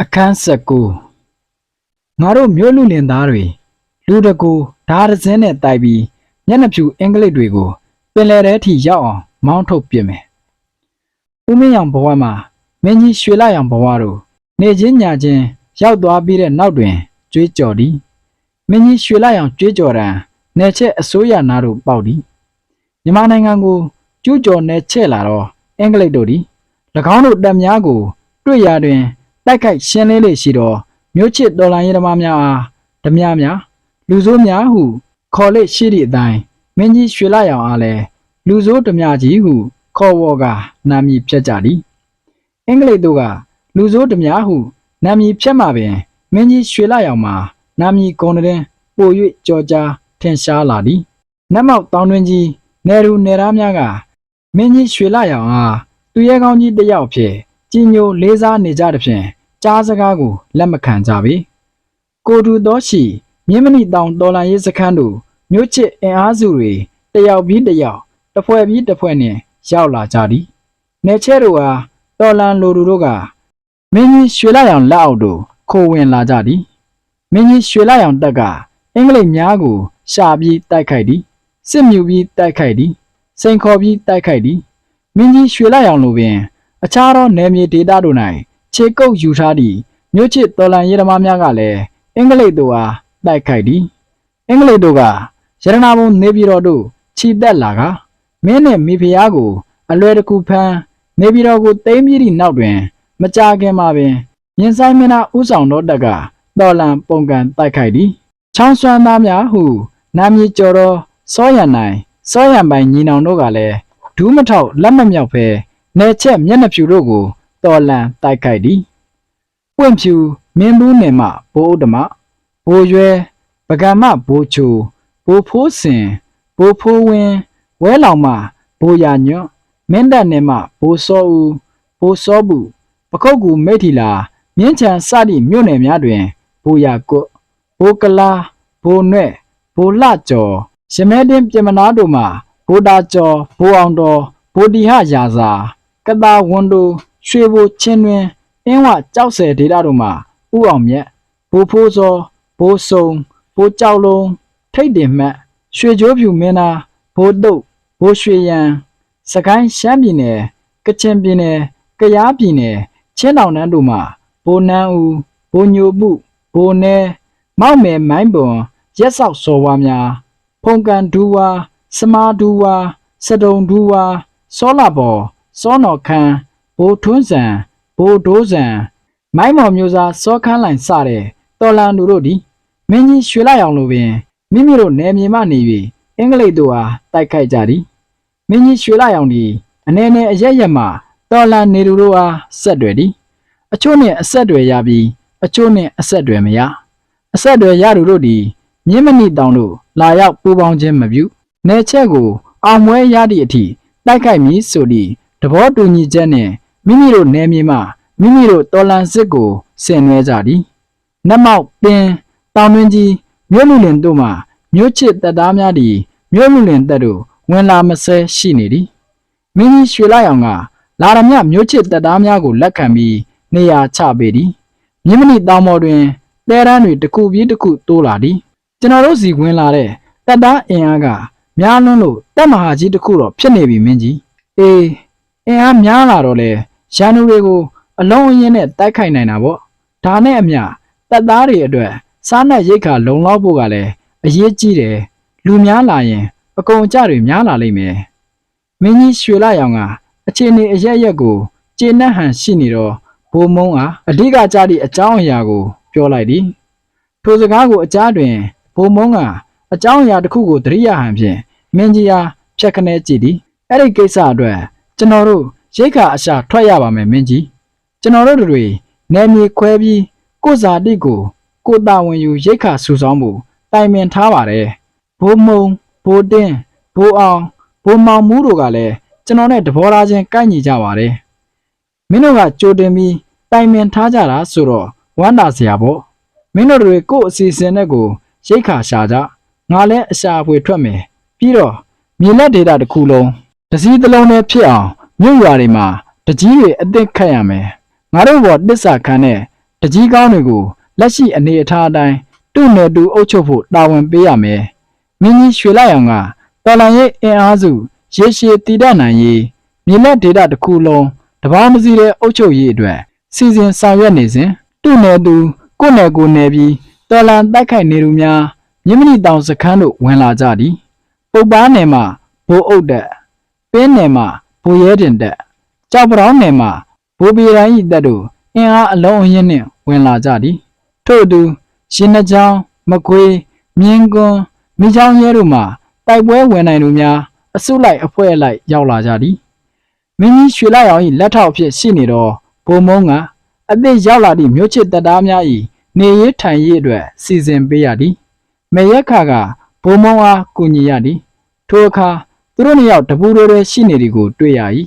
အခန်း၁၉ငါတို့မြို့လူလင်သားတွေလူတကူဓာတ်တစ်စင်းနဲ့တိုက်ပြီးမျက်နှာဖြူအင်္ဂလိပ်တွေကိုပင်လယ်ထဲထိရောက်အောင်မောင်းထုတ်ပြစ်မယ်။ဦးမင်းရောင်ဘဝမှာမင်းကြီးရွှေလာရောင်ဘဝတို့နေချင်းညာချင်းရောက်သွားပြီးတဲ့နောက်တွင်ကြွေးကြော်သည်။မင်းကြီးရွှေလာရောင်ကြွေးကြော်တံနယ်ချက်အစိုးရနာတို့ပေါက်သည်။မြန်မာနိုင်ငံကိုကျူးကျော်နယ်ချက်လာတော့အင်္ဂလိပ်တို့သည်၎င်းတို့တပ်များကို တွေ့ရာတွင် တိုက်ခိုက်ရှင်းလင်းလေရှိသောမြို့ချစ်တော်လိုင်းရဲသမားများအားဓမြများလူဆိုးများဟု ခေါ်လေရှိသည့်အတိုင်းမင်းကြီးရွှေလာရောင်အားလည်းလူဆိုးဓမြကြီးဟု ခေါ်ဝေါ်ကနာမည်ဖြတ်ကြသည်အင်္ဂလိပ်တို့ကလူဆိုးဓမြဟုနာမည်ဖြတ်မှပင်မင်းကြီးရွှေလာရောင်မှာနာမည်ကုံတဲ့ပို၍ကြော်ကြားထင်ရှားလာသည်နတ်မောက်တောင်တွင်ကြီးနေရူနေရာများကမင်းကြီးရွှေလာရောင်အားသူရဲကောင်းကြီးတစ်ယောက်ဖြစ် ကြီးညိုလေးစားနေကြသဖြင့်ကြားစကားကိုလက်မခံကြပေကိုတူတော်ရှိမြင်းမဏိတောင်တော်လန်ရေးစခန်းတို့မြို့ချစ်အင်အားစုတွေတယောက်ပြီးတယောက်တစ်ဖွဲ့ပြီးတစ်ဖွဲ့နဲ့ရောက်လာကြသည်နေချဲတို့ဟာတော်လန်လိုတူတို့ကမင်းကြီးရွှေလာရောင်လက်အောက်တို့ခိုဝင်လာကြသည်မင်းကြီးရွှေလာရောင်တက်ကအင်္ဂလိပ်များကိုရှာပြီးတိုက်ခိုက်သည်စစ်မြူပြီးတိုက်ခိုက်သည်စိန်ခေါ်ပြီးတိုက်ခိုက်သည်မင်းကြီးရွှေလာရောင်လိုပင် အခြားသောနယ်မြေဒေသတို့၌ခြေကုပ်ယူထားသည့်မြို့ချစ်တော်လန်ရဲသမားများကလည်းအင်္ဂလိပ်တို့အားတိုက်ခိုက်သည်အင်္ဂလိပ်တို့ကရတနာဘုံနေပြည်တော်တို့ခြိတက်လာကမင်းနဲ့မိဖုရားကို အလွယ်တကူဖမ်းနေပြည်တော်ကိုသိမ်းပြီးသည့်နောက်တွင် မကြာခင်မှာပင်မြင်းဆိုင်မင်းသားဥဆောင်တော်တက်ကတော်လန်ပုံကန်တိုက်ခိုက်သည်ချောင်းဆွမ်းသားများဟုနာမည်ကျော်သောစောရံနိုင်စောရံပိုင်ညီနောင်တို့ကလည်းဒူးမထောက်လက်မမြောက်ဖဲ နေချက်မျက်နှာဖြူတို့ကိုတော်လန်တိုက်ခိုက်သည်ပွင့်ဖြူမင်းဘူးနယ်မှဘိုးဥဒမဘိုးရွယ်ပကံမဘိုးချိုဘိုးဖိုးစင်ဘိုးဖိုးဝင်းဝဲလောင်မဘိုးရညွန့်မင်းတပ်နယ်မှဘိုးစောဦးဘိုးစောဘူးပခုတ်ကူမိထီလာမြင်းချံစသည့်မြို့နယ်များတွင်ဘိုးရကွတ်ဘိုးကလာဘိုးနွဲ့ဘိုးလှကျော်ရမဲတင်းပြင်မနာတို့မှဘိုးတာကျော်ဘိုးအောင်တော်ဘိုးတီဟရာဇာ ကတာဝန်တို့ရွှေဘိုချင်းတွင်အင်းဝကြောက်ဆယ်ဒေတာတို့မှာဥအောင်မြတ်ဘိုးဖိုးစောဘိုးစုံဘိုးကြောက်လုံးထိတ်တင်မှတ်ရွှေကြိုးဖြူမင်းသားဘိုးတုတ်ဘိုးရွှေရန်စကိုင်းရှမ်းပြည်နယ်ကချင်ပြည်နယ်ကယားပြည်နယ်ချင်းတောင်တန်းတို့မှာဘိုးနန်းဦးဘိုးညိုမှုဘိုးနဲမောက်မယ်မိုင်းပွန်ရက်ဆောက်စော်ဝါများဖုန်ကန်ဒူဝါစမာဒူဝါစတုံဒူဝါစောလာဘော် စောနော်ခန်းဘိုးထွန်းစံဘိုးဒိုးစံမိုင်းမော်မျိုးစားစောခန်းလိုင်စတဲ့တော်လန်သူတို့သည်မင်းကြီးရွှေလိုက်အောင်လိုပင်မိမိတို့နယ်မြေမှနေ၍အင်္ဂလိပ်တို့အားတိုက်ခိုက်ကြသည်မင်းကြီးရွှေလိုက်အောင်သည်အနေနဲ့အရက်ရက်မှတော်လန်နေသူတို့အားဆက်တွယ်သည်အချို့နှင့်အဆက်တွေရပြီးအချို့နှင့်အဆက်တွေမရအဆက်တွေရသူတို့သည်မြင်းမဏိတောင်တို့လာရောက်ပူပေါင်းခြင်းမပြုနယ်ချက်ကိုအောင်မွဲရသည့်အထိတိုက်ခိုက်မည်ဆိုသည့် သဘောတူညီချက်နှင့်မိမိတို့နယ်မြေမှမိမိတို့တော်လန်စစ်ကိုဆင်နွှဲကြသည်နတ်မောက်ပင်တောင်တွင်ကြီးမြို့လူလင်တို့မှမြို့ချစ်တပ်သားများသည်မြို့လူလင်တပ်တို့ဝင်လာမဆဲရှိနေသည်မင်းကြီးရွှေလိုက်အောင်ကလာရမြမြို့ချစ်တပ်သားများကိုလက်ခံပြီးနေရာချပေးသည်မြင်းမဏိတောင်ပေါ်တွင်တဲရန်တွေတစ်ခုပြီးတစ်ခုတိုးလာသည်ကျွန်တော်တို့စီဝင်လာတဲ့တပ်သားအင်အားကများလွန်းလို့တပ်မဟာကြီးတစ်ခုတော့ဖြစ်နေပြီမင်းကြီးအေး အင်အားများလာတော့လေရန်သူတွေကိုအလုံးအင်းနဲ့တိုက်ခိုက်နိုင်တာပေါ့ဒါနဲ့အမျှတပ်သားတွေအတွက်စားနပ်ရိက္ခာလုံလောက်ဖို့ကလည်းအရေးကြီးတယ်လူများလာရင် အကုန်အကျတွေများလာလိမ့်မယ်မင်းကြီးရွှေလာရောင်ကအခြေအနေအရက်ရက်ကိုကျေနပ်ဟန်ရှိနေတော့ဘိုးမုံအားအဓိကကြသည့်အကြောင်းအရာကို ပြောလိုက်သည်ထိုစကားကိုအကြားတွင်ဘိုးမုံကအကြောင်းအရာတစ်ခုကိုသတိရဟန်ဖြင့်မင်းကြီးအားဖြတ်ခနဲကြည့်သည်အဲ့ဒီကိစ္စအတွက် ကျွန်တော်တို့ရိတ်ခါအရှာထွက်ရပါမယ်မင်းကြီးကျွန်တော်တို့တွေနယ်မြေခွဲပြီးကိုဇာတိကို ကိုတာဝန်ယူရိတ်ခါဆူဆောင်းမှုတိုင်ပင်ထားပါတယ်ဘိုးမုံဘိုးတင်းဘိုးအောင်ဘိုးမောင်မှုတို့ကလည်းကျွန်တော်နဲ့တဘောထားချင်းကိုက်ညီကြပါတယ်မင်းတို့ကကြိုတင်ပြီးတိုင်ပင်ထားကြတာဆိုတော့ဝမ်းသာစရာပေါ့မင်းတို့တွေကို့အစီအစဉ်နဲ့ကိုရိတ်ခါရှာကြငါလည်းအရှာအဖွေထွက်မယ်ပြီးတော့မြေလက်ဒေတာတစ်ခုလုံး တစည်းတစ်လုံးနဲ့ဖြစ်အောင်မြို့ရွာတွေမှာတကြီးတွေအသစ်ခတ်ရမယ်ငါတို့ဘောတစ္ဆာခံတဲ့ဓတကြီးကောင်းတွေကိုလက်ရှိအနေအထားအတိုင်းသူ့နယ်သူအုပ်ချုပ်ဖို့တာဝန်ပေးရမယ်မင်းကြီးရွှေလိုက်အောင်ကတော်လန်ရဲ့အင်အားစုရေရှည်တည်တတ်နိုင်ရေးမြေလက်ဒေတာတစ်ခုလုံးတဘာမစီတဲ့အုပ်ချုပ်ရေးအတွက်စီစဉ်ဆောင်ရွက်နေစဉ်သူ့နယ်သူကိုယ့်နယ်ကိုယ်နယ်ပြီးတော်လန်တိုက်ခိုက်နေသူများမြင်းမဏီတောင်စခန်းတို့ဝင်လာကြသည်ပုပ်ပားနယ်မှာဘိုးအုပ်တက် ပင်းနယ်မှာဘိုးရဲတင်တက်ကြောက်ပရောင်းနယ်မှာဘိုးပေရိုင်းဤတက်တို့အင်အားအလုံးအင်းနှင့်ဝင်လာကြသည်ထို့အတူရှင်နှချောင်းမကွေးမြင်းကွန်းမိချောင်းရဲတို့မှတိုက်ပွဲဝင်နိုင်သူများအစုလိုက်အဖွဲ့လိုက်ရောက်လာကြသည်မင်းကြီးရွှေလိုက်အောင်၏လက်ထောက်အဖြစ်ရှိနေတော့ဘုံမုံကအသည့်ရောက်လာသည့်မြို့ချစ်တပ်သားများ၏နေရေးထိုင်ရေးအတွက်စီစဉ်ပေးရသည်မေရက်ခါကဘုံမုံအားကူညီရသည်ထိုအခါ သူတို့နှစ်ယောက်တပူတိုးတိုးရှိနေသည်ကိုတွေ့ရ၏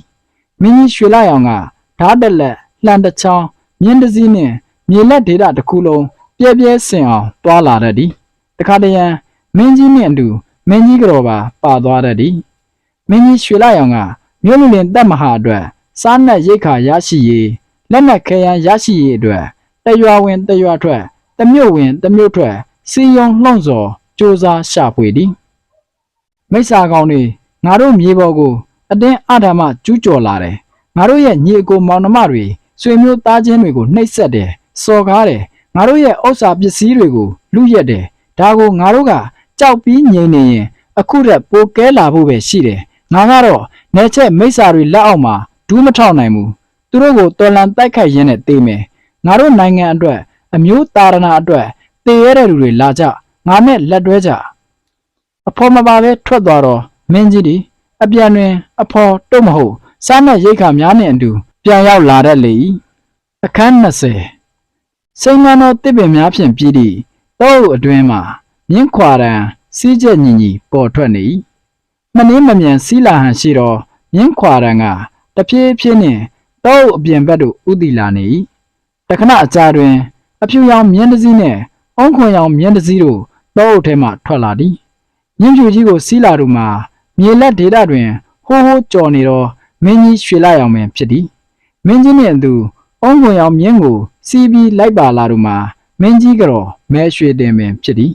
မင်းကြီးရွှေလိုက်အောင်ကဓာတ်တက်လက်လှန်တစ်ချောင်းမြင်းတစ်စီးနှင့်မြေလက်ဒေတာတစ်ခုလုံးပြဲပြဲစင်အောင်တွာလာတတ်သည်တခါတရံမင်းကြီးနှင့်အတူမင်းကြီးကြော်ပါပါသွားတတ်သည်မင်းကြီးရွှေလိုက်အောင်ကမြို့လူလင်တပ်မဟာအတွက်စားနပ်ရိတ်ခါရရှိရေးလက်နက်ခဲယမ်းရရှိရေးအတွက်တရွာဝင်တရွာထွက်တမြို့ဝင်တမြို့ထွက်စီယုံလှုံ့ဆော်စ조사ရှာဖွေသည်မိစ္ဆာကောင်တွေ ငါတို့မြေပေါ်ကိုအတင်းအဓမ္မကျူးကျော်လာတယ်ငါတို့ရဲ့ညီအကိုမောင်နှမတွေဆွေမျိုးသားချင်းတွေကိုနှိပ်စက်တယ်စော်ကားတယ်ငါတို့ရဲ့ဥစ္စာပစ္စည်းတွေကိုလူရက်တယ်ဒါကိုငါတို့ကကြောက်ပြီးငြိမ်နေရင်အခုရက်ပိုကဲလာဖို့ပဲရှိတယ်ငါကတော့နေချက်မိစ္ဆာတွေလက်အောက်မှာဒူးမထောက်နိုင်ဘူးသူတို့ကိုတော်လန်တိုက်ခိုက်ရင်းနဲ့တေးမယ်ငါတို့နိုင်ငံအတွက်အမျိုးတာရဏအတွက်တေးရတဲ့လူတွေလာကြငါနဲ့လက်တွဲကြအဖော်မပါပဲထွက်သွားတော့ မင်းကြီးဒီအပြန်တွင် အဖော်တုတ်မဟုတ်စားမဲ့ရိတ်ခါများနဲ့အတူပြန်ရောက်လာတတ်လေ၏အခန်း20စိန်မန်တော်တစ်ပင်များဖြင့်ပြည်သည့်တောအုပ်အတွင်းမှာမြင်းခွာရန်စီးချက်ညီညီပေါ်ထွက်နေ၏မနှင်းမမြန်စီးလာဟန်ရှိသောမြင်းခွာရန်ကတဖြည်းဖြည်းနှင့်တောအုပ်အပြင်ဘက်သို့ဥတီလာနေ၏တခဏအကြာတွင် အဖြူရောင်မြင်းတစ်စီးနှင့်အုံးခွန်ရောင်မြင်းတစ်စီးတို့တောအုပ်ထဲမှထွက်လာသည်မြင်းဖြူကြီးကိုစီးလာတို့မှာ မြေလက်ဒေတာတွင်ဟိုးဟိုးကြော်နေသောမင်းကြီးရွှေလိုက်အောင်ပင်ဖြစ်သည်မင်းကြီးနှင့်အတူအုံးခွန်ရောင်မြင်းကို စီးပြီးလိုက်ပါလာတို့မှာမင်းကြီးကတော့မဲရွှေတင်ပင်ဖြစ်သည်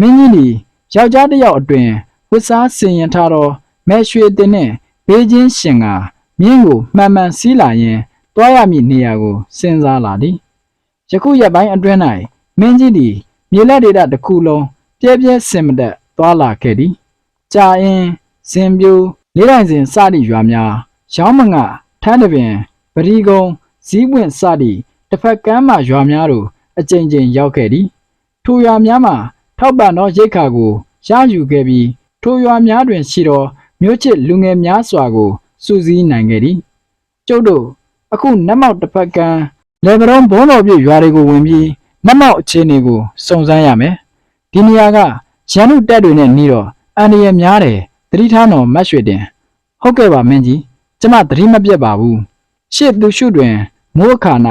မင်းကြီးသည်ယောက်ျားတစ်ယောက်အတွင်ဝတ်စားဆင်ရင်ထားသောမဲရွှေတင်နှင့်ဘေးချင်းရှင်ကမြင်းကိုမှန်မှန်စီးလာရင်တွားရမည့်နေရာကိုစဉ်းစားလာသည်ယခုရက်ပိုင်းအတွင်း၌မင်းကြီးသည်မြေလက်ဒေတာတစ်ခုလုံးပြဲပြဲစင်မတက်သွားလာခဲ့သည်ကြာအင်း စင်ပြိုးလေးတိုင်းစဉ်စသည့်ရွာများရောင်းမငထန်းတပင်ပရိကုံဇီးပွင့်စသည့်တစ်ဖက်ကမ်းမှရွာများတို့အကြိမ်ကြိမ်ရောက်ခဲ့သည်ထိုရွာများမှာထောက်ပံ့သောရိတ်ခါကိုရယူခဲ့ပြီးထိုရွာများတွင်ရှိသောမြို့ချစ်လူငယ်များစွာကိုစုစည်းနိုင်ခဲ့သည်ကျုပ်တို့အခုနတ်မောက်တစ်ဖက်ကမ်းလေကရုံဘုံတော်ပြရွာတွေကိုဝင်ပြီးနတ်မောက်အခြေအနေကိုစုံစမ်းရမယ်ဒီနေရာကရန်သူတပ်တွေနဲ့နှီးတော့အန္တရာယ်များတယ် တတိထားတော်မတ်ရွှေတင်ဟုတ်ကဲ့ပါမင်းကြီးကျမသတိမပြတ်ပါဘူးရှေ့သူရှုတွင်မိုးအခါ၌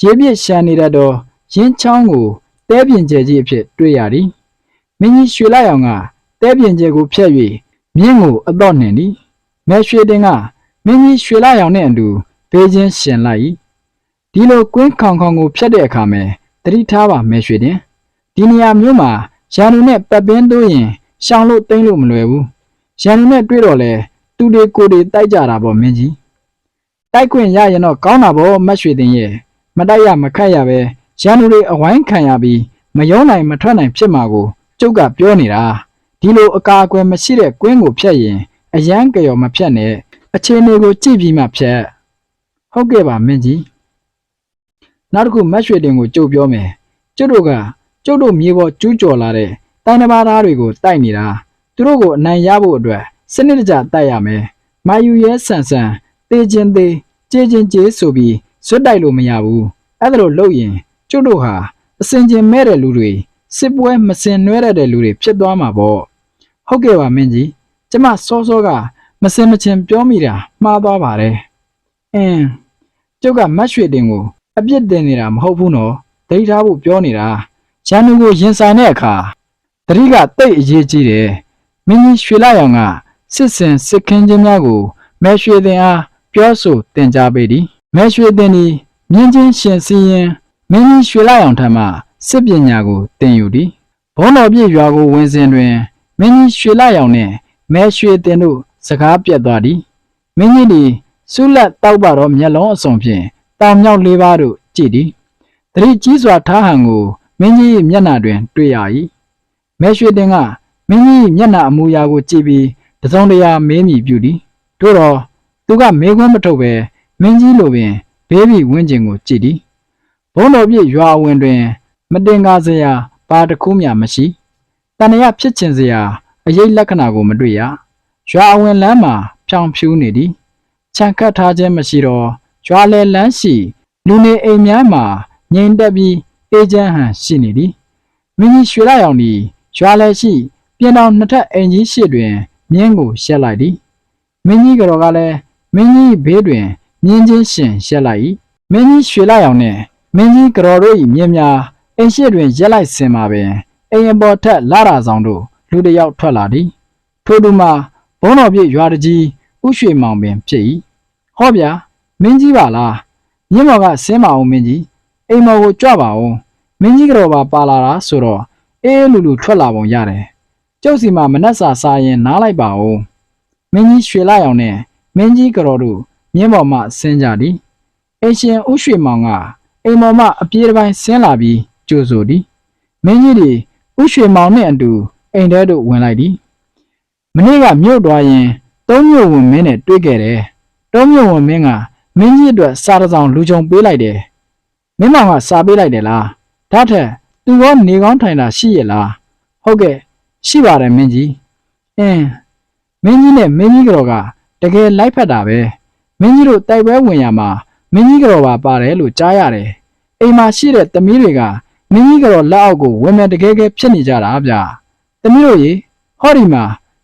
ရေပြည့်ရှမ်းနေတတ်သောရင်းချောင်းကိုတဲပြင်ကျဲကြီးအဖြစ်တွေ့ရသည်မင်းကြီးရွှေလိုက်အောင်ကတဲပြင်ကျဲကိုဖျက်၍မြင်းကိုအတော့နှင်သည်မဲရွှေတင်ကမင်းကြီးရွှေလိုက်အောင်နဲ့အတူဘေးချင်းရှင်လိုက်၏ဒီလိုကွင်းခေါင်ခေါင်ကိုဖျက်တဲ့အခါမှာတတိထားပါမဲရွှေတင်ဒီနေရာမျိုးမှာရန်သူနဲ့ပတ်ပင်းတိုးရင်ရှောင်လို့တိမ့်လို့မလွယ်ဘူး ရန်သူနဲ့တွေ့တော့လဲသူတွေကိုယ်တွေတိုက်ကြတာပေါ့မင်းကြီးတိုက်ခွင့်ရရင်တော့ကောင်းတာပေါ့မတ်ရွှေတင်ရဲ့မတိုက်ရမခတ်ရပဲရန်သူတွေအဝိုင်းခံရပြီးမယုံနိုင်မထွက်နိုင်ဖြစ်မှာကိုကျုပ်ကပြောနေတာဒီလိုအကာအကွယ်မရှိတဲ့ကွင်းကိုဖျက်ရင်အရန်ကြော်မဖြတ်နဲ့အခြေအနေကိုကြည့်ပြီးမှဖြတ်ဟုတ်ကဲ့ပါမင်းကြီးနောက်တစ်ခုမတ်ရွှေတင်ကိုကြုတ်ပြောမယ်ကျုပ်တို့ကကျုပ်တို့မြေပေါ်ကျူးကျော်လာတဲ့တိုင်းတစ်ပါးသားတွေကိုတိုက်နေတာ သူတို့ကိုအနိုင်ရဖို့အတွက်စနစ်တကျတိုက်ရမယ်မာယူရဲဆန်ဆန်တေးချင်းသေးကြေးချင်းကြေးဆိုပြီးဇွတ်တိုက်လို့မရဘူးအဲ့ဒါလို့လုပ်ရင်ကျုပ်တို့ဟာအစင်ကျင်မဲ့တဲ့လူတွေစစ်ပွဲမစင်နွဲရတဲ့လူတွေဖြစ်သွားမှာပေါ့ဟုတ်ကဲ့ပါမင်းကြီးကျမစောစောကမစင်မချင်ပြောမိတာမှားသွားပါတယ်အင်းကျုပ်ကမတ်ရွှေတင်ကိုအပြစ်တင်နေတာမဟုတ်ဘူးနော်ဒိဋ္ဌာဖို့ပြောနေတာရန်သူကိုရင်ဆိုင်တဲ့အခါတတိကတိတ်အရေးကြီးတယ် မင်းကြီးရွှေလာရောင်ကစစ်စင်စစ်ခင်းခြင်းများကိုမဲရွှေတင်အားပြောဆိုတင် जा ပေသည်မဲရွှေတင်သည်မြင်းချင်းရှင်စီရင်မင်းကြီးရွှေလိုက်အောင်ထံမှစစ်ပညာကိုသင်ယူသည်ဘုံတော်ပြည့်ရွာကိုဝင်စဉ်တွင်မင်းကြီးရွှေလိုက်အောင်နှင့်မဲရွှေတင်တို့စကားပြတ်သွားသည်မင်းကြီးသည်ဆုလက်တောက်ပါတော့မျက်လုံးအစုံဖြင့်တောင်မြောက်လေးပါးတို့ကြည့်သည်တတိကြီးစွာထားဟန်ကိုမင်းကြီး၏မျက်နှာတွင် တွေ့ရ၏မဲရွှေတင်က မင်းကြီး၏မျက်နှာအမူအရာကိုကြည့်ပြီးတစုံတရာမေးမြည်ပြုသည်တို့တော့သူကမေးခွန်းမထုတ်ဘဲမင်းကြီးလိုပင်ဘေးဘီဝင်းကျင်ကိုကြည့်သည်ဘုံတော်ပြည့်ရွာအဝင်တွင် မတင်ကားစရာဘာတစ်ခုမျှမရှိတန်ရဖြစ်ချင်စရာအရေးလက္ခဏာကိုမတွေ့ရရွာအဝင်လမ်းမှာဖြောင်ဖြူးနေသည်ခြံခတ်ထားခြင်းမရှိတော့ရွာလေလမ်းရှိလူနေအိမ်များမှာငြိမ်သက်ပြီးအေးချမ်းဟန်ရှိနေသည်မင်းကြီးရွှေလိုက်အောင်ဒီရွာလေရှိ ပြင်တော်နှစ်ထပ်အိမ်ကြီးရှိတွင်မြင်းကိုရှက်လိုက်သည်မင်းကြီးကတော့ကလည်းမင်းကြီးဘေးတွင်မြင်းချင်းရှင်ရှက်လိုက်၏မင်းကြီးရွှေလိုက်အောင်နဲ့မင်းကြီးကတော်တို့၏မြင်းများအိမ်ရှိတွင်ရက်လိုက်စင်မှာပင်အိမ်အပေါ်ထက်လာတာဆောင်တို့လူတစ်ယောက်ထွက်လာသည်ထို့သူမှာဘုံတော်ပြည့်ရွာတကြီးဥရွှေမောင်ပင်ဖြစ်၏ဟောဗျာမင်းကြီးပါလားမြင်းမော်ကဆင်းပါအောင်မင်းကြီးအိမ်မော်ကိုကြွပါအောင်မင်းကြီးကတော်ပါပါလာတာဆိုတော့အေးလူလူထွက်လာပုံရတယ် ကျုပ်စီမှာမနှက်စာစားရင်နားလိုက်ပါဦးမင်းကြီးရွှေလိုက်အောင်နဲ့မင်းကြီးကတော်တို့မြင်းမော်မှဆင်းကြသည်အရှင်ဥရွှေမောင်ကအိမ်မော်မှအပြေးတစ်ပိုင်းဆင်းလာပြီးကြိုဆိုသည်မင်းကြီးတွေဥရွှေမောင်နှင့်အတူအိမ်ထဲသို့ဝင်လိုက်သည်မနေ့ကမြို့သွားရင်သုံးမြို့ဝင်မင်းနဲ့တွေ့ခဲ့တယ်သုံးမြို့ဝင်မင်းကမင်းကြီးအတွက်စားတစ်စောင်လူကြုံပေးလိုက်တယ်မင်းမောင်ကစားပေးလိုက်တယ်လားဒါထက်သူရောနေကောင်းထိုင်တာရှိရဲ့လားဟုတ်ကဲ့ ရှိပါတယ်မင်းကြီးအင်းမင်းကြီးနဲ့မင်းကြီးကတော့ကတကယ်လိုက်ဖက်တာပဲမင်းကြီးတို့တိုက်ပွဲဝင်ရမှာမင်းကြီးကတော့ပါပါတယ်လို့ကြားရတယ်။အိမ်မှာရှိတဲ့သမီးတွေကမင်းကြီးကတော့လက်အောက်ကိုဝင်မဲ့တကယ်ကဲဖြစ်နေကြတာဗျာ။သမီးတို့ရေဟောဒီမှာ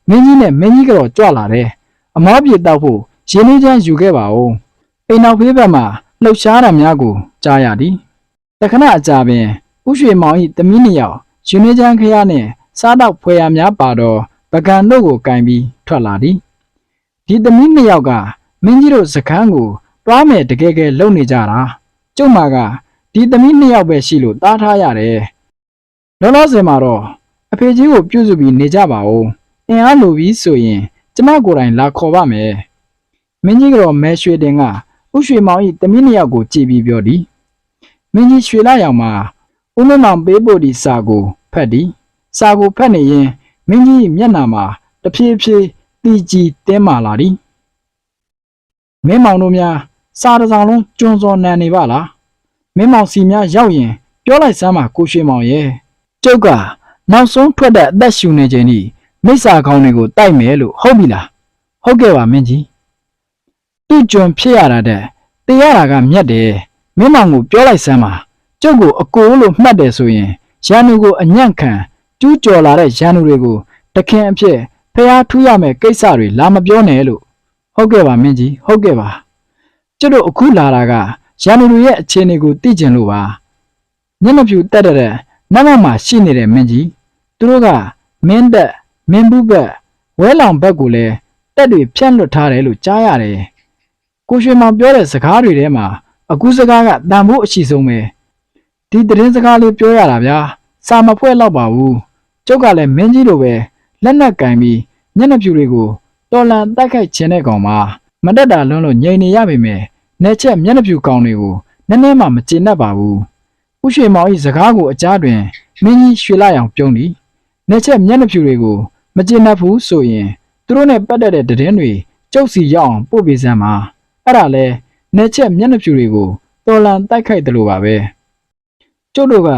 မင်းကြီးနဲ့မင်းကြီးကတော့ကြွလာတယ်။အမောပြေတောက်ဖို့ရင်းနှီးချမ်းယူခဲ့ပါဦး။အိမ်နောက်ဖေးဘက်မှာလှုပ်ရှားတာများကိုကြားရသည်။တခဏအကြာပင်ဥရွှေမောင်၏သမီးနှစ်ယောက်ရင်းနှီးချမ်းခရနှင့် စားတော့ဖွယ်ရများပါတော့ပကံတို့ကိုကင်ပြီးထွက်လာသည်။ဒီသမီးနှစ်ယောက်ကမင်းကြီးတို့စခန်းကိုတွားမယ်တကယ်ကယ်လုံနေကြတာကျုံမာကဒီသမီးနှစ်ယောက်ပဲရှိလို့တားထားရတယ်လောလောဆယ်မှာတော့အဖေကြီးကိုပြုစုပြီးနေကြပါဦးအင်အားလိုပြီးဆိုရင် ကျမကိုယ်တိုင်လာခေါ်ပါမယ်မင်းကြီးကတော့မဲရွှေတင်ကဥရွှေမောင်ဤသမီးနှစ်ယောက်ကိုကြည်ပြီးပြောသည်မင်းကြီးရွှေလာရောင်မှာဦးမမောင်ပေးဖို့ဒီစာကိုဖတ်သည် စာကိုဖတ်နေရင်မင်းကြီးမျက်နှာမှာတဖြည်းဖြည်းတီကြီးတင်းမာလာသည်မင်းမောင်တို့များစားတစ်စောင်လုံးကျွန်းစော်နန်နေပါလားမင်းမောင်စီများရောက်ရင်ပြောလိုက်စမ်းပါကိုရွှေမောင်ရဲ့ကျုပ်ကနောက်ဆုံးထွက်တဲ့အသက်ရှူနေခြင်းဤမိစ္ဆာကောင်းတွေကိုတိုက်မယ်လို့ဟုတ်ပြီလားဟုတ်ကဲ့ပါမင်းကြီးသူ့ကျွန်ဖြစ်ရတာတဲ့တရားတာကမြတ်တယ်မင်းမောင်ကိုပြောလိုက်စမ်းပါကျုပ်ကိုအကိုလို့မှတ်တယ်ဆိုရင်ရန်သူကိုအညံ့ခံ ကျူးကျော်လာတဲ့ရန်သူတွေကိုတခင်အဖြစ်ဖျားထူးရမယ်ကိစ္စတွေလာမပြောနဲ့လို့ဟုတ်ကဲ့ပါမင်းကြီးဟုတ်ကဲ့ပါကျွတ်တို့အခုလာတာကရန်သူတွေရဲ့အခြေအနေကိုသိကျင်လို့ပါမျက်နှာဖြူတက်တဲ့နမမှာရှိနေတဲ့မင်းကြီးသူတို့ကမင်းတက်မင်းဘူးဘက်ဝဲလောင်ဘက်ကိုလည်းတက်တွေဖြန့်လွတ်ထားတယ်လို့ကြားရတယ်ကိုရွှေမောင်ပြောတဲ့စကားတွေထဲမှာအခုစကားကတန်ဖို့အရှိဆုံးပဲဒီသတင်းစကားလေးပြောရတာဗျာစာမဖွဲ့တော့ပါဘူး ကျုပ်ကလည်းမင်းကြီးလိုပဲလက်နက်ကင်ပြီးမျက်နှာဖြူတွေကိုတော်လန်တိုက်ခိုက်ခြင်းတဲ့ကောင်မှာမတက်တာလွန်းလို့ငြိမ်နေရပေမဲ့နေချက်မျက်နှာဖြူကောင်တွေကိုနည်းနည်းမှမကျေနပ်ပါဘူးဥရွှေမောင်၏စကားကိုအကြားတွင်မင်းကြီးရွှေလာရောင်ပြုံးသည်နေချက်မျက်နှာဖြူတွေကိုမကျေနပ်ဘူးဆိုရင်သူတို့နဲ့ပတ်သက်တဲ့သတင်းတွေကျုပ်စီရောက်အောင်ပို့ပေးစမ်းပါအဲ့ဒါလဲနေချက်မျက်နှာဖြူတွေကိုတော်လန်တိုက်ခိုက်တယ်လို့ပါပဲကျုပ်တို့က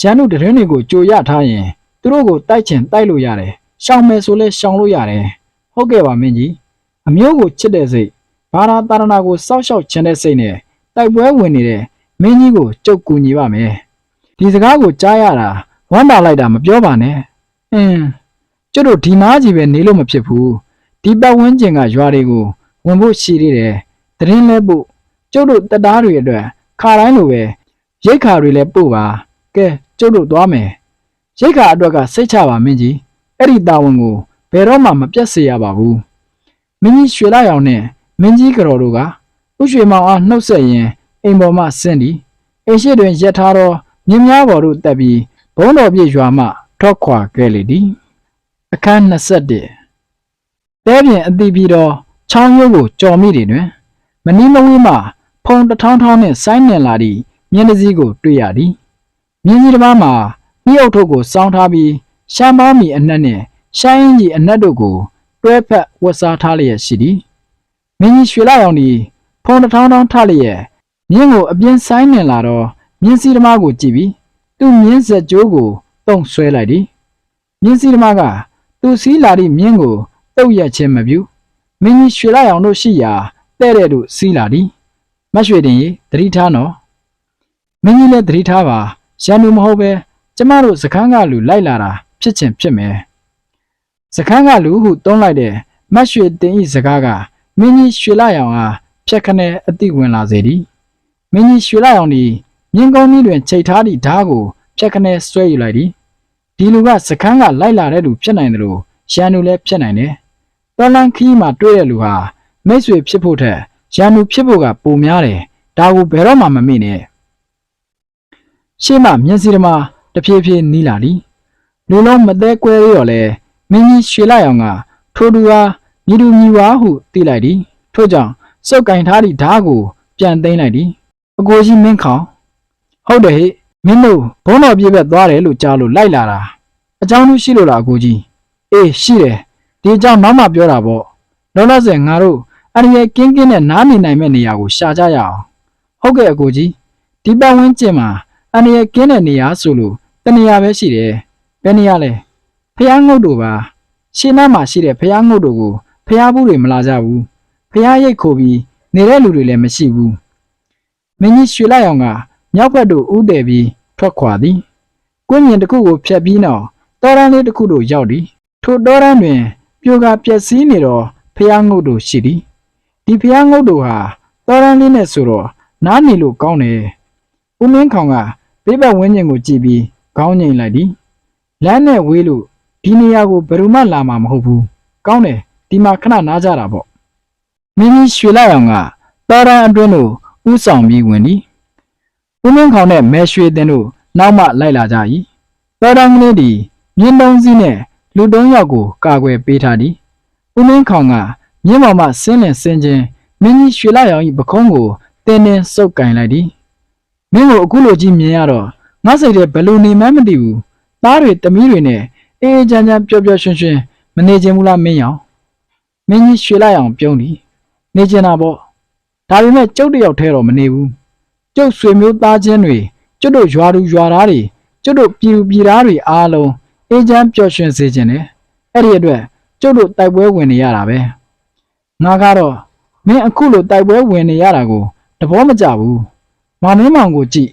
ရန်သူသတင်းတွေကိုကြိုရထားရင် သူတို့ကိုတိုက်ချင်တိုက်လို့ရတယ်ရှောင်မယ်ဆိုလဲရှောင်လို့ရတယ်ဟုတ်ကဲ့ပါမင်းကြီးအမျိုးကိုချစ်တဲ့စိတ်ဘာသာတာရဏကိုစောက်ရှောက်ခြင်းတဲ့စိတ်နဲ့တိုက်ပွဲဝင်နေတဲ့မင်းကြီးကိုကြုတ်ကူညီပါမယ်ဒီစကားကိုကြားရတာဝမ်းသာလိုက်တာမပြောပါနဲ့အင်းကျတို့ဒီနားကြီးပဲနေလို့မဖြစ်ဘူးဒီပတ်ဝန်းကျင်ကရွာတွေကိုဝင်ဖို့ရှိသေးတယ်တရင်လဲပို့ကျုပ်တို့တက်သားတွေအတွက်ခါတိုင်းလိုပဲရိတ်ခါတွေလည်းပို့ပါကဲကျုပ်တို့သွားမယ် ရိတ်ခါအတွက်ကစိတ်ချပါမင်းကြီးအဲ့ဒီတာဝန်ကိုဘယ်တော့မှမပြတ်စေရပါဘူးမင်းကြီးရွှေလာရောင်နဲ့မင်းကြီးကတော်တို့ကဥရွှေမောင်အားနှုတ်ဆက်ရင်အိမ်ပေါ်မှဆင်းသည်အိမ်ရှိတွင်ရက်ထားသောမြင်းများပေါ်သို့တက်ပြီးဘုံတော်ပြည့်ရွာမှထွက်ခွာခဲ့လေသည်အခန်း21တဲပြင်အတိပြီးတော့ချောင်းရိုးကိုကြော်မိတယ်တွင်မနီးမဝေးမှဖုံတစ်ထောင်းထောင်းနှင့်ဆိုင်းနှင်လာသည့်မြင်းတစ်စီးကိုတွေ့ရသည်မြင်းကြီးတစ်ပါးမှာ မြုပ်ထုတ်ကိုစောင်းထားပြီးရှမ်းပေါင်းမီအနက်နှင့်ရှိုင်းအင်ကြီးအနက်တို့ကိုတွဲဖက်ဝတ်စားထားလျက်ရှိသည်မင်းကြီးရွှေလာရောင်သည်ဖုံတစ်ထောင်းထောင်းထလျက်မြင်းကိုအပြင်းဆိုင်းနှင်လာတော့မြင်းစီးသမားကိုကြည့်ပြီးသူ့မြင်းဆက်ကြိုးကိုတုံဆွဲလိုက်သည်မြင်းစီးသမားကသူစီးလာသည့်မြင်းကိုတုတ်ရက်ခြင်းမပြုမင်းကြီးရွှေလာရောင်တို့ရှိရာတဲ့တဲ့တို့စီးလာသည်မတ်ရွှေတင်ရေသတိထားနော်မင်းကြီးလည်းသတိထားပါရန်သူမဟုတ်ပဲ ကျမတို့စခန်းကလူလိုက်လာတာဖြစ်ချင်ဖြစ်မယ်စခန်းကလူဟုတုံးလိုက်တဲ့မတ်ရွှေတင်ဤစကားကမင်းကြီးရွှေလာရောင်ဟာဖြက်ခနဲအတိဝင်လာစေသည်မင်းကြီးရွှေလာရောင်သည်မြင်းကုန်းကြီးတွင်ချိန်ထားသည့်ဓားကိုဖြက်ခနဲဆွဲယူလိုက်သည်ဒီလူကစခန်းကလိုက်လာတဲ့လူဖြစ်နိုင်တယ်လို့ရန်သူလည်းဖြစ်နိုင်တယ်တော်လန်ခီးမှာတွေ့တဲ့လူဟာမိတ်ဆွေဖြစ်ဖို့ထက်ရန်သူဖြစ်ဖို့ကပိုများတယ်ဒါကိုဘယ်တော့မှမမေ့နဲ့ရှေ့မှမျက်စိဓမ္မ တဖြည်းဖြည်းနီးလာသည်လူလုံးမသေးကွဲရတော့လဲမင်းကြီးရွှေလိုက်အောင်ကထိုသူဟာမြည်သူမြည်ဝါဟုသိလိုက်သည်ထို့ကြောင့်စုပ်ကင်ထားသည့်ဓားကို ပြန်သိမ်းလိုက်သည်အကိုကြီးမင်းခေါင်ဟုတ်တယ်ဟဲ့မင်းတို့ဘုန်းတော်ပြည့်ဘက်သွားတယ်လို့ကြားလို့လိုက်လာတာအကြောင်းလို့ရှိလို့လားအကိုကြီးအေးရှိတယ်ဒီအကြောင်းနောက်မှပြောတာပေါ့လောလောဆယ်ငါတို့အရရဲ့ကင်းကင်းနဲ့နားနေနိုင်မဲ့နေရာကိုရှာကြရအောင်ဟုတ်ကဲ့အကိုကြီးဒီပတ်ဝန်းကျင်မှာအရရဲ့ကင်းတဲ့နေရာဆိုလို့ တနေရာပဲရှိတယ်ဘယ်နေရာလဲဖျားငုတ်တို့ပါရှင်းနားမှာရှိတဲ့ဖျားငုတ်တို့ကိုဖျားဘူးတွေမလာကြဘူးဖျားရိတ်ခိုပြီးနေတဲ့လူတွေလည်းမရှိဘူးမင်းကြီးရွှေလိုက်အောင်ကမြောက်ဘက်သို့ဥတည်ပြီးထွက်ခွာသည်ကွင်းမြင်တစ်ခုကိုဖြတ်ပြီးနောက်တောရန်လေးတစ်ခုတို့ရောက်သည်ထိုတောရန်တွင်ပြိုကပျက်စီးနေတော့ဖျားငုတ်တို့ရှိသည်ဒီဖျားငုတ်တို့ဟာတော်ရန်လေးနဲ့ဆိုတော့နားနေလို့ကောင်းတယ်။ဦးမင်းခေါင်ကဘေးဘက်ဝင်းကျင်ကိုကြည့်ပြီး ခေါင်းငိန်လိုက်သည်။လမ်းနဲ့ဝေးလို့ဒီနေရာကိုဘယ်သူမှလာမှာမဟုတ်ဘူး။ကောင်းတယ်ဒီမှာခဏနားကြတာပေါ့။မင်းကြီးရွှေလိုက်အောင်ကတော်ရန်အတွင်းတို့ဥဆောင်ပြီးဝင်သည်။ဦးမင်းခေါင်နဲ့မဲရွှေတင်တို့နောက်မှလိုက်လာကြ၏။တော်ရန်ကလေးသည်မြင်းတုံးစည်းနဲ့လူတုံးယောက်ကိုကာကွယ်ပေးထားသည်။ဦးမင်းခေါင်ကမြင်းပေါ်မှဆင်းလင်ဆင်းချင်းမင်းကြီးရွှေလာရောင်၏ပခုံးကိုတင်းတင်းစုပ်ကင်လိုက်သည်မင်းကိုအခုလိုကြည့်မြင်ရတော့ ငါစိတ်ထဲဘယ်လိုနေမှန်းမသိဘူးသားတွေတမီးတွေနဲ့အေးအေးချမ်းချမ်းပျော်ပျော်ရွှင်ရွှင်မနေချင်ဘူးလားမင်းရောင်မင်းကြီးရွှေလာရောင်ပြုံးသည်နေချင်တာပေါ့ဒါပေမဲ့ကျုပ်တယောက်တည်းတော့မနေဘူးကျုပ်ဆွေမျိုးသားချင်းတွေကျုပ်တို့ရွာသူရွာသားတွေကျုပ်တို့ပြည်သူပြည်သားတွေအားလုံးအေးချမ်းပျော်ရွှင်စေခြင်းနဲ့အဲ့ဒီအတွက်ကျုပ်တို့တိုက်ပွဲဝင်နေရတာပဲငါကတော့မင်းအခုလိုတိုက်ပွဲဝင်နေရတာကိုတဘောမကြဘူး။မောင်မင်းမောင်ကိုကြည့်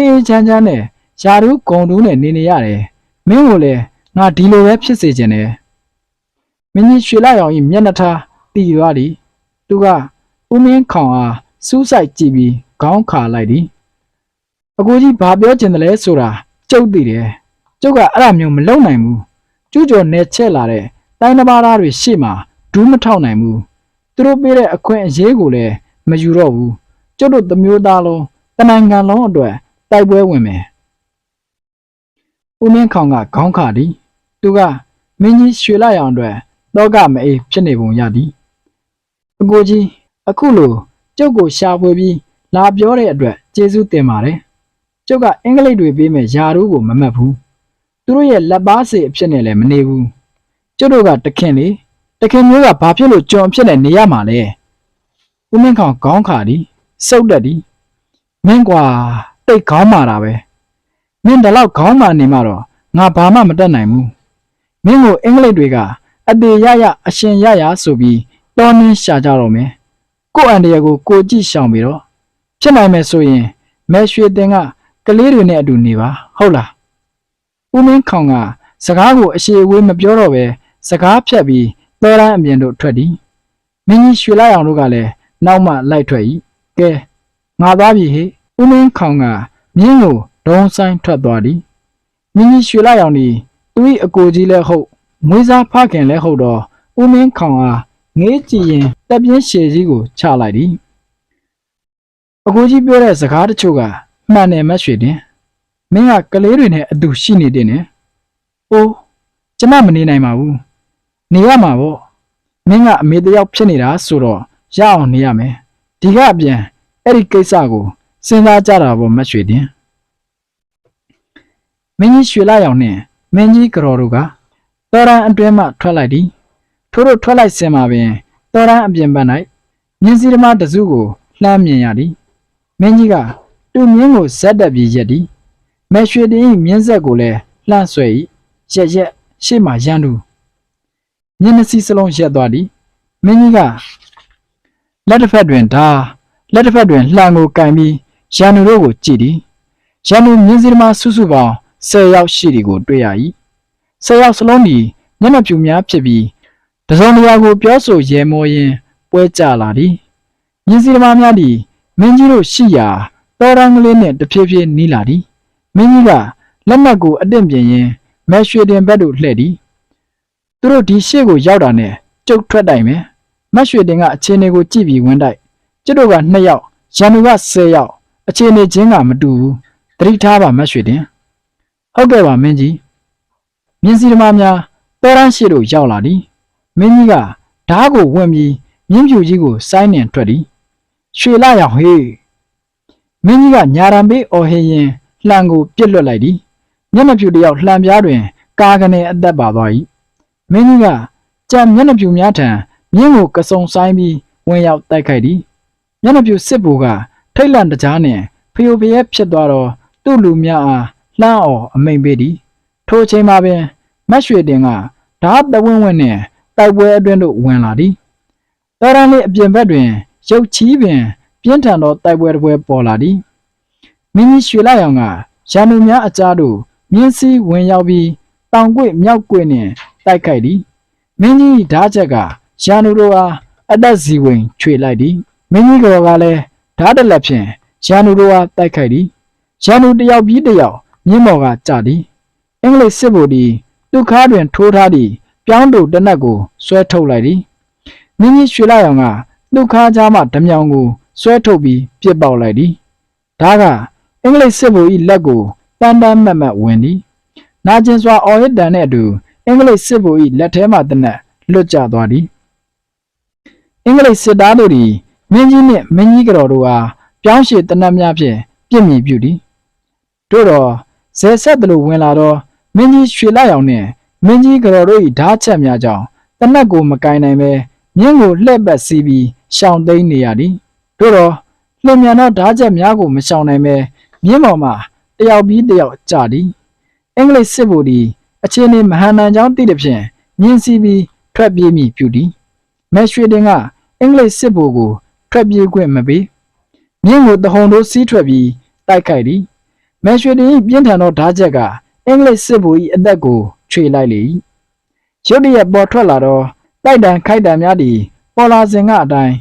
အေးအေးချမ်းချမ်းနဲ့ယာရုဂုံတူးနဲ့နေနေရတယ်။မင်းကိုလည်းငါဒီလိုပဲဖြစ်စေချင်တယ်။မင်းကြီးရွှေလာရောင်ကြီးမျက်နှာထားတည်သွားသည်။သူကဦးမင်းခေါင်အားစူးစိုက်ကြည့်ပြီးခေါင်းခါလိုက်သည်။အကိုကြီးဘာပြောချင်တယ်လဲဆိုတာကျုပ်သိတယ်။ကျုပ်ကအဲ့ဒါမျိုးမလုပ်နိုင်ဘူး။ကျူးကျော်နေချက်လာတဲ့တိုင်းတစ်ပါးသားတွေရှေ့မှာဒူးမထောက်နိုင်ဘူး။သူတို့ပေးတဲ့အခွင့်အရေးကိုလည်းမယူတော့ဘူး။ကျုပ်တို့တစ်မျိုးသားလုံးတနိုင်ငံလုံးအတွက် တိုက်ပွဲဝင်မယ်။ဦးမင်းခေါင်ကခေါင်းခါသည်။သူကမင်းကြီးရွှေလိုက်အောင်အတွက်တော့ကမအေးဖြစ်နေပုံရသည်။အကိုကြီးအခုလိုကျုပ်ကိုရှာဖွေပြီးလာပြောတဲ့အတွက်ကျေးဇူးတင်ပါတယ်။ကျုပ်ကအင်္ဂလိပ်တွေပေးမဲ့ယာတို့ကိုမမှတ်ဘူး။သူတို့ရဲ့လက်ပါစေအဖြစ်နဲ့လည်းမနေဘူး။ကျုပ်တို့ကတခင်လေတခင်မျိုးကဘာဖြစ်လို့ကြုံအဖြစ်နဲ့နေရမှာလဲ။ဦးမင်းခေါင်ခေါင်းခါသည်စုပ်တက်သည်မင်းကွာ တိတ်ခေါင်းမာတာပဲ။မင်းဒီလောက်ခေါင်းမာနေမှတော့ငါဘာမှမတတ်နိုင်ဘူး။မင်းကိုအင်္ဂလိပ်တွေကအသေးရရအရှင်ရရဆိုပြီးတောင်းနှင်းရှာကြတော့မယ်။ကို့အန်တရကိုကိုကြည့်ရှောင်ပြီးတော့ဖြစ်နိုင်မယ်ဆိုရင်မဲရွှေတင်ကကလေးတွေနဲ့အတူနေပါဟုတ်လား။ဦးမင်းခေါင်ကစကားကိုအရှိအဝေးမပြောတော့ပဲစကားဖြတ်ပြီးတော်ရန်အပြင်တို့ထွက်သည်။မင်းကြီးရွှေလိုက်အောင်တို့ကလည်းနောက်မှလိုက်ထွက်၏။ကဲငါသွားပြီဟေ့။ ဦးမင်းခေါင်ကမြင်းကိုဒုံဆိုင်ထွက်သွားသည်။မင်းကြီးရွှေလိုက်အောင်ဒီသူ၏အကိုကြီးလည်းဟုတ်မွေးစားဖခင်လည်းဟုတ်တော့ဦးမင်းခေါင်အားငေးကြည့်ရင်တက်ပြင်းရှည်ကြီးကိုချလိုက်သည်။အကိုကြီးပြောတဲ့စကားတချို့ကမှန်တယ်မတ်ရွှေတင်မင်းကကလေးတွေနဲ့အတူရှိနေတယ်နဲ့အိုးကျမမနေနိုင်ပါဘူးနေရမှာပေါ့မင်းကအမေတယောက်ဖြစ်နေတာဆိုတော့ရအောင်နေရမယ်ဒီကအပြန်အဲ့ဒီကိစ္စကို စဉ်းစားကြတာပေါ့မတ်ရွှေတင်မင်းကြီးရွှေလာရောင်နဲ့မင်းကြီးကတော်တို့ကတော်ရန်အတွင်းမှထွက်လိုက်သည်ထို့တို့ထွက်လိုက်စင်မှာပင်တော်ရန်အပြင်ဘက်၌မြင်းစည်းသမားတစုကိုလှမ်းမြင်ရသည်မင်းကြီးကတူမြင်းကိုဇက်တက်ပြီးရက်သည်မဲရွှေတင်၏မြင်းဆက်ကိုလည်းလှမ်းဆွဲ၏ရက်ရက်ရှေ့မှရန်သူမျက်နှာစီးစလုံးရက်သွားသည်မင်းကြီးကလက်တစ်ဖက်တွင်ဓာလက်တစ်ဖက်တွင်လှန်ကိုကင်ပြီး ရန်သူတို့ကိုကြည့်သည်ရန်သူမြင်းစည်းသမားစုစုပေါင်း10ယောက်ရှိသည်ကိုတွေ့ရ၏10ယောက်စလုံးသည်မျက်နှာပြူများဖြစ်ပြီးတစုံတရာကိုပြောဆိုရဲမောရင်းပွဲကြလာသည်မြင်းစည်းသမားများသည်မင်းကြီးတို့ရှိရာတော်ရန်ကလေးနှင့်တဖြည်းဖြည်းနီးလာသည်မင်းကြီးကလက်နက်ကိုအတင့်ပြင်ရင်းမဲရွှေတင်ဘက်သို့လှည့်သည်သူတို့ဒီရှေ့ကိုရောက်တာနဲ့ကျုပ်ထွက်တိုင်မယ်မတ်ရွှေတင်ကအခြေအနေကိုကြည့်ပြီးဝင်တိုက်ကျွတ်တို့က2ယောက်ရန်သူက10ယောက် အခြေအနေချင်းကမတူဘူးသတိထားပါမတ်ရွှေတင်ဟုတ်ကဲ့ပါမင်းကြီးမြင်းစည်းသမားများတော်ရန်ရှိတို့ရောက်လာသည်မင်းကြီးကဓားကိုဝင်ပြီးမြင်းပြူကြီးကိုစိုင်းနှင်ထွက်သည်ရွှေလာရောင်ဟေးမင်းကြီးကညာရံပေးအော်ဟင်းရင်လှန်ကိုပြစ်လွတ်လိုက်သည်မျက်နှာပြူတစ်ယောက်လှန်ပြားတွင် ကာကနေအသက်ပါသွား၏မင်းကြီးကကြံမျက်နှာပြူများထံမြင်းကိုကစုံဆိုင်ပြီးဝင်ရောက်တိုက်ခိုက်သည်မျက်နှာပြူစစ်ဘူက ထိတ်လန့်တကြားနှင့်ဖျို့ဖျက်ဖြစ်သွားတော့သူ့လူများအားလှမ်းအော်အမိန်ပေးသည်ထိုအချိန်မှာပင်မတ်ရွှေတင်ကဓာတ်တဝင်းဝင်းနှင့်တိုက်ပွဲအတွင်းသို့ဝင်လာသည်တော်ရန်လေးအပြင်ဘက်တွင်ရုပ်ချီးပင်ပြင်းထန်သောတိုက်ပွဲတစ်ပွဲပေါ်လာသည်မင်းကြီးရွှေလာရောင်ကရန်သူများအကြားသို့မြင်းစည်းဝင်ရောက်ပြီးတောင်ကွေ့မြောက်ကွေ့နှင့်တိုက်ခိုက်သည်မင်းကြီးဓာတ်ချက်ကရန်သူတို့အားအသက်စီဝင်ခြွေလိုက်သည်မင်းကြီးတော်ကလည်း ဓာတ်တစ်လက်ဖြင့်ရန်သူတို့အားတိုက်ခိုက်သည်ရန်သူတစ်ယောက်ပြီးတစ်ယောက်မြင်းမော်ကကြသည်အင်္ဂလိပ်စစ်ဗိုလ်သည်သူ့ခါတွင်ထိုးထားသည့်ပြောင်းတူတစ်နက်ကိုဆွဲထုတ်လိုက်သည်မင်းကြီးရွှေလာရောင်ကသူ့ခါကြားမှဓမြောင်ကိုဆွဲထုတ်ပြီးပြစ်ပေါက်လိုက်သည်ဒါကအင်္ဂလိပ်စစ်ဗိုလ်၏လက်ကိုတန်တန်မတ်မတ်ဝင်သည်နာကျင်စွာအော်ဟစ်တန်နှင့်အတူအင်္ဂလိပ်စစ်ဗိုလ်၏လက်ထဲမှတနက်လွတ်ကျသွားသည်အင်္ဂလိပ်စစ်သားတို့သည် မင်းကြီးနှင့်မင်းကြီးကတော်တို့အားပြောင်းရှည်တနက်များဖြင့်ပြစ်မြည်ပြုသည်တို့တော့ဇယ်ဆက်တလို့ဝင်လာတော့မင်းကြီးရွှေလာရောင်နှင့်မင်းကြီးကတော်တို့၏ဓာတ်ချက်များကြောင့်တနက်ကိုမကင်နိုင်ပဲမြင်းကိုလှည့်ပတ်စီးပြီးရှောင်သိမ်းနေရသည်တို့တော့လျင်မြန်သောဓာတ်ချက်များကိုမရှောင်နိုင်ပဲမြင်းပေါ်မှာတယောက်ပြီးတယောက်ကြသည်အင်္ဂလိပ်စစ်ဗိုလ်သည်အခြေအနေမဟန်နိုင်ကြောင်းသိတဲ့ဖြင့်မြင်းစီးပြီးထွက်ပြေးမိပြုသည်မဲရွှေတင်ကအင်္ဂလိပ်စစ်ဗိုလ်ကို ထွက်ပြေးခွင့်မပေးမြင်းကိုတဟုန်တို့စီးထွက်ပြီးတိုက်ခိုက်သည်မဲရွှေတင်၏ပြင်းထန်သောဓာတ်ချက်ကအင်္ဂလိပ်စစ်ဗိုလ်၏အသက်ကိုခြွေလိုက်လေ၏ရုတ်တရက်ပေါ်ထွက်လာတော့တိုက်တန်ခိုက်တန်များသည်ပေါ်လာစဉ်ကအတိုင်း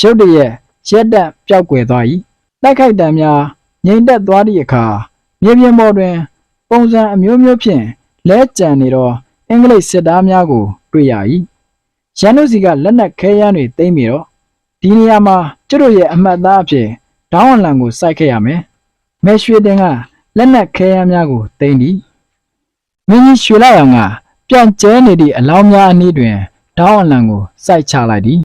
ရုတ်တရက်ရက်တက်ပျောက်ကွယ်သွား၏တိုက်ခိုက်တန်များငြိမ်သက်သွားသည့်အခါမြေပြင်ပေါ်တွင် ပုံစံအမျိုးမျိုးဖြင့်လဲကျန်နေတော့အင်္ဂလိပ်စစ်သားများကို တွေ့ရ၏ရန်တို့စီကလက်နက်ခဲယမ်းတွေသိမ်းပြီးတော့ ဒီနေရာမှာကျွတ်တို့ရဲ့အမှတ်သားအဖြစ်ဒေါင်းအလံကိုစိုက်ခဲ့ရမယ်မဲရွှေတင်ကလက်နက်ခဲယမ်းများကိုသိမ်းသည်မင်းကြီးရွှေလိုက်အောင်ကပြန်ကျဲနေသည့်အလောင်းများအနည်းတွင်ဒေါင်းအလံကိုစိုက်ချလိုက်သည်